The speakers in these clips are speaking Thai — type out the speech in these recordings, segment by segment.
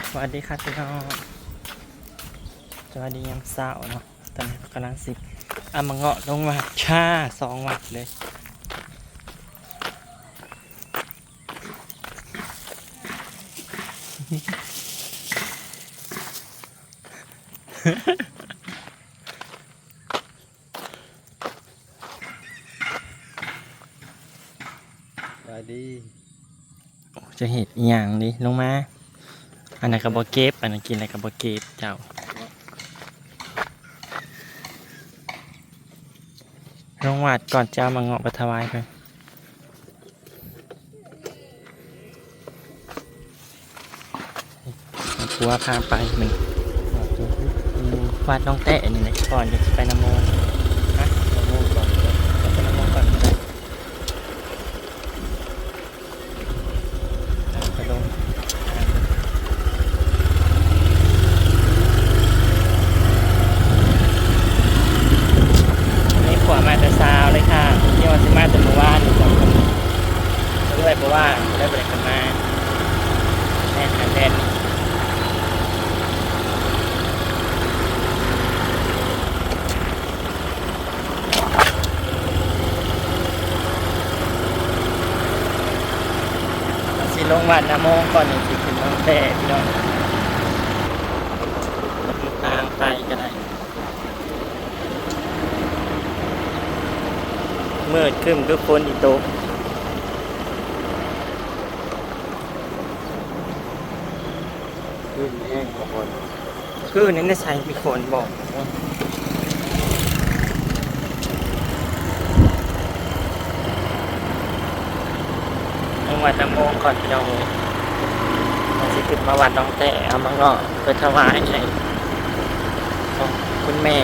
สวัสดีค่ะพี่น้องสวัสดียามเช้าเนาะตอนนี้กำลังสิเอามาเงาะลงมาชาสองวัดเลยได้ดีโอ้จะเห็ดอหย่างดิลงมา อันนั้นกับบเก็บอันนั้นกินอะไรกับบเก็บเจ้าลงวัดก่อนเจ้ามาเงาะปถวายเพิ่นผัวพาไปมันวัดน้องแตะนี่แหละก่อนจะไปนำโมฮะ มะม่วงก่อนแล้ว ไปนำโมก่อนก็ได้ไปลงนี่ขวามาแต่เช้าเลยค่ะที่ว่าสิมาแต่เมื่อวานนี่สองคนด้ ว่าได้บริกันมาแน่นแน่นสิลงวัดนะโมงก่อนนี่สิขึ้นน้องแต่พี่น้องทางไปก็ได้มืดขึ้นก็คนอีโตก ขึ้นแห้งกว่าคน คือนั้นได้ใช้มีคนบอกลงวัดนะโมงก่อนพี่น้องเราสิขึ้นมาวัดน้องแต่เอามาก็ไปถวายให้คุณแม่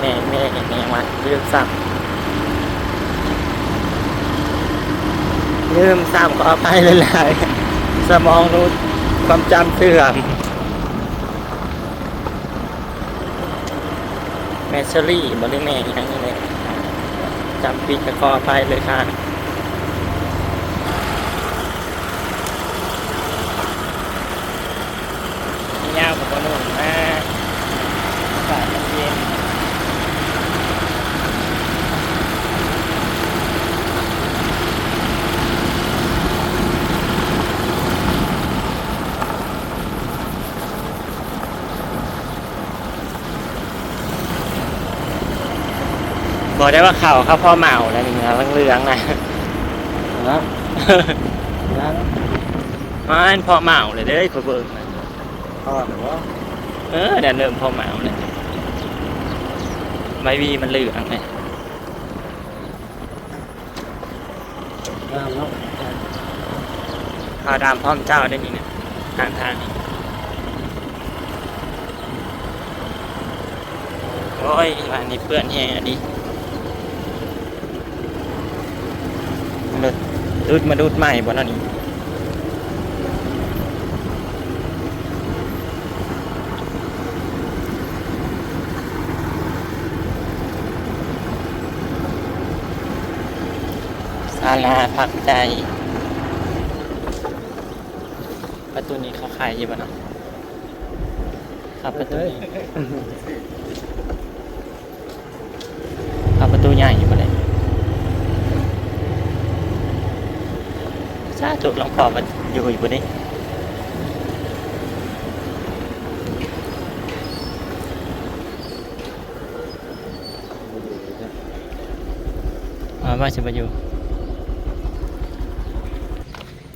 แม่แม่แม่วัดลืมสั่งลืมซ้ำขออภัยหลายๆสมองรู้ความจำเสื่อม แมชเชอรี่บริแม่อย่างนี้เลยจำปีกขออไปเลยค่ะยาวกว่าคนอื่นมากอากาศมันเย็น บอกได้ว่าเข่าเขาพ่อเมาแล้วนี่นะเรื่องๆนะนะนะมันพ่อเมาเลยเด้อขอยเบิ่งนะทอดหรือว่าเออเดี๋ยวเริ่มพ่อเมาเลยใบวีมันเหลืองไงน้ำเนาะข้าวดำพร้อมเจ้าได้นี่นะทางทางนี่โอ้ยวันนี้เปื้อนแห้ง อันนี้มาดูดมาดูดใหม่บนนั่นนี่ศาลาพักใจ ประตูนี้เขาขายอยู่ป่ะเนาะครับประตูนี้ ครับประตูใหญ่อยู่ป่ะเลย ซาถูกลองขอมาอยู่อยู่ป่ะนี่ว่าจะมาอยู่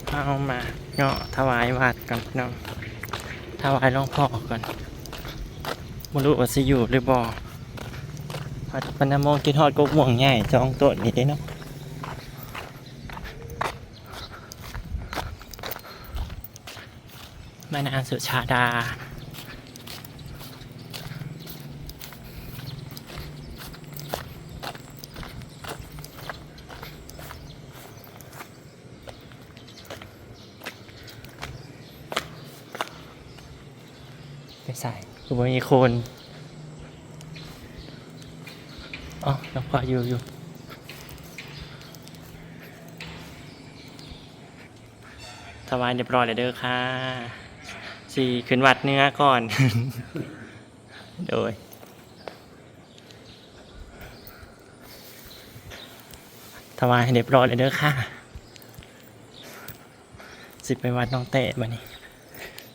เอามาเนาะถวายวัดกันเนาะถวายหลวงพ่อก่อนไม่รู้ว่าสิอยู่หรือบ่วัดปนามองกินทอดกกม่วงใหญ่จองโต๊ะนี่ได้เนาะ แม่นางสุชาดา ไปใส่คือบ่มีคนอ๋อน้องพออยู่อยู่ถวายเรียบร้อยเลยเด้อค่ะ สีขึ้นวัดเนื้อก่อน โดยถวายให้เรียบร้อยเลยเด้อค่ะ สิไปวัดน้องเตะบันนี้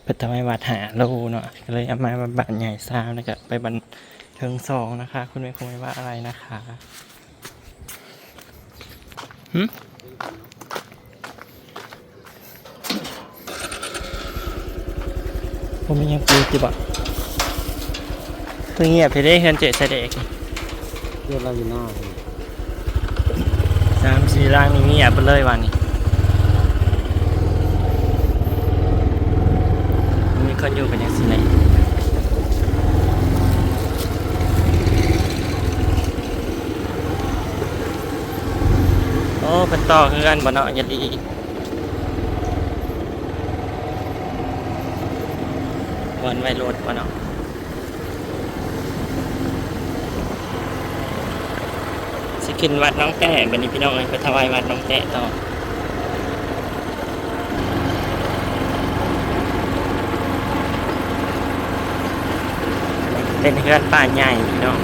ไปถวายวัดหาโลเนาะก็เลยเอามาบานใหญ่ซาวนะครับไปบันเทิงสองนะคะ คุณไม่คงไม่ว่าอะไรนะคะหึ ผมมียังคุยจีบอะเพิ่งเงียบไปได้เฮือนเจเสเด็จเรื่องเราอยู่หน้าเลยสามสี่ร่างนี่เงียบไปเลยวันนี้มีคนอยู่กันอย่างสิไหนโอ้เป็นต่อคือกันบ่เนาะอย่าดี วันไว้รถวะเนาะสิขึ้นวัดน้องแต่บันนี้พี่น้องเลยไปถวายวัดน้องแต่ต่อเป็นเพื่อนป่าใหญ่พี่น้อง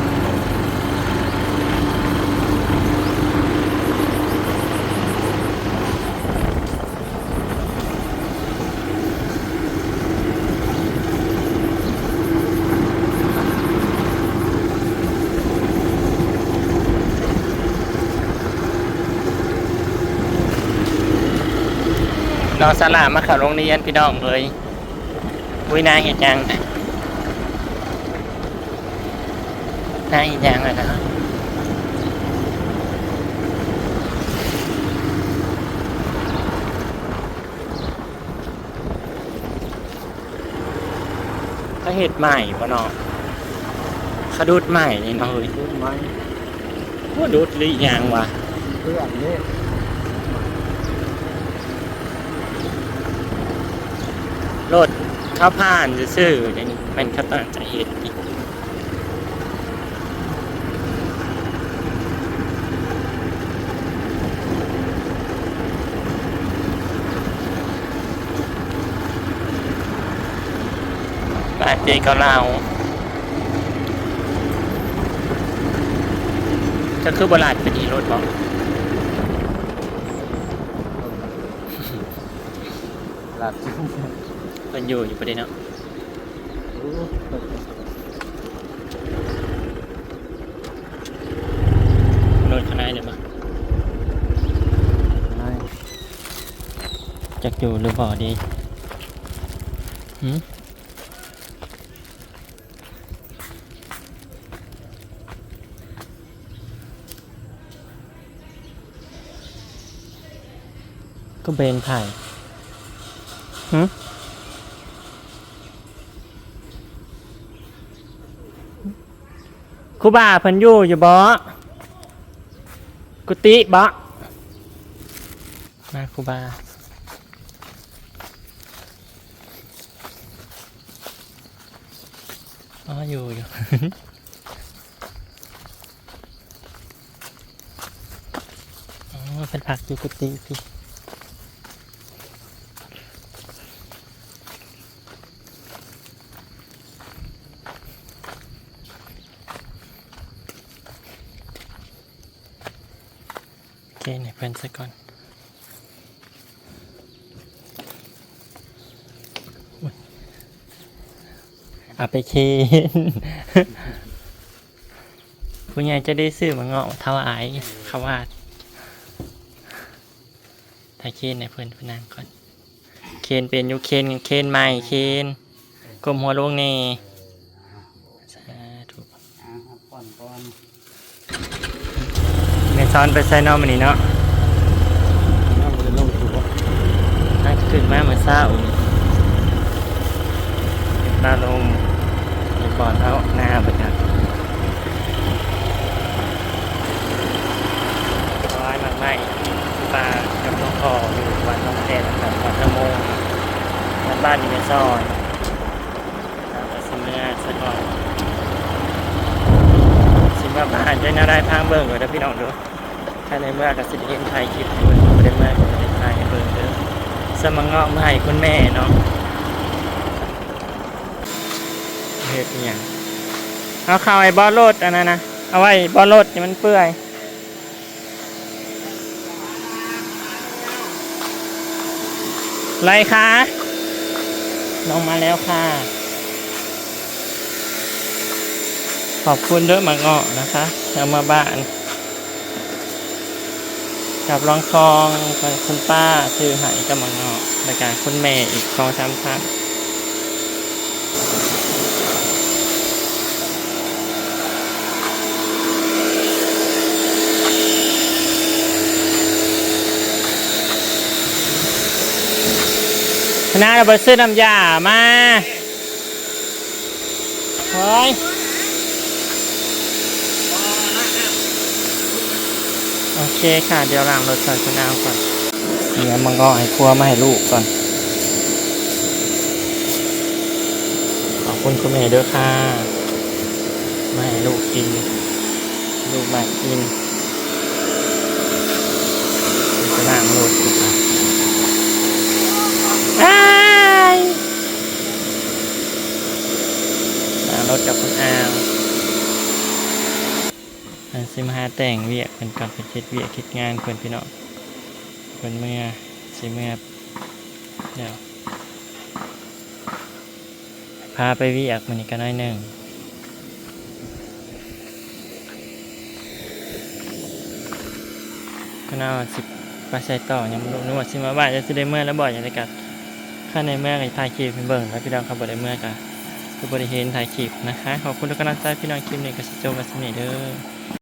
น้องสลามาเขับโรงเรียนพี่น้องเลยอุ้ยนายเห็นยังนายเห็นยังอะนะเขาเห็ดใหม่ปะเนาะเขาดูดใหม่นี่เนาะเฮ้ยพูดไหมว่าดูดหรือยังวะเพื่อนเนี่ รถเข้าผ่านซื่อๆเดี๋ยวนี้มันเขาตั้งใจเห็ดอีกบาดเจ็บก็เราจะคือบลาดไปดีรถบอกหลับ จุ๊บเพิ่นอยู่อยู่ประเด็นเนาะโอ้รถข้างในเลยมั้งนายจักอยู่หรือบ่ดีหืมก็เบนไผ่หืม ครูบาเพิ่นอยู่อยู่บ่กุฏิบ่มาครูบาอ๋ออยู่อยู่ อ๋อเป็นผักอยู่กุฏิพี่ โอเคเนี่ยเพื่อนซะก่อนเอาไปเคนผู้ใหญ่จะได้ซื้อมาเงาะถวายเขาว่าถ้าเคนในเพื่อนพนนางก่อน เคนเป็นยุเคนเคนใหม่เคนกลมหัวลงเน่สาธุ อ่าก่อนก่อน เม ซ้อนไปใส่นอมันนี่เนาะนั่งจะลงถูกน่าจะขึ้นมาเมื่อเช้าตาลมในก่อนเอาหน้าไปครับร้อยมากไม่ปลากับน้องคออยู่วันน้องแทนกับวันตะโมงบ้านบ้านอยู่ในซอยตามแต่สมเนื้อนสิมาบ้านจะน่าได้ทางเบิ่งเลยนะพี่น้องดู ถ้าในเมื่อกับสิเห็นไทยคลิปด้วยไม่ได้มื่อกับสิไทยเบิ่งเด้อสมังเงาะมาให้คุณแม่เนาะเฮ็ดอหย่างเอาเข้าไอ้บอลโลดอันนั้นนะเอาไว้บอลโลดนี่มันเปื่อยไรคะลงมาแล้วค่ะ ขอบคุณเด้อหมาเงาะนะคะเอามาบ้าน กับรองทองของคุณป้าซื้อใหายกับหมาเงาะรายการคุณแม่อีกสองสามพันคณะเราไปซื้อน้ำยามาเฮ้ย โอเคค่ะ เดี๋ยวล้างรถใส่คุณเอาก่อนเดี๋ยวมังกรให้ครัวมาให้ลูกก่อน ขอบคุณคุณแม่ด้วยค่ะมาให้ลูกกิน ลูกมากินเดี๋ยวจะล้างรถดูค่ะอ้ายล้างรถกับคุณอาวอัน สิมาหาแต่งเวียกเป็นก่อนเป็นเช็ดเวียกคิดงานเพิ่นพี่น้องเพิ่นเมื่อสิเมื่อเดี๋ยวพาไปเวียกมันนี่ก็น้อยหนึ่งก็น่าสิไปใส่ต่อยังบ่รู้นึกว่าสิมาบ้านจะสิได้เมื่อแล้วบ่อยอย่างไรกันข้าในเมื่อไอ้ถ่ายคลิปให้เบิ่งแล้วพี่น้องเขาบ่ได้เมื่อกันก็บ่ได้เห็นถ่ายคลิปนะคะ ขอบคุณทุกกำลังใจพี่น้องคลิปนี้ก็สิจบไว้สนี้เด้อ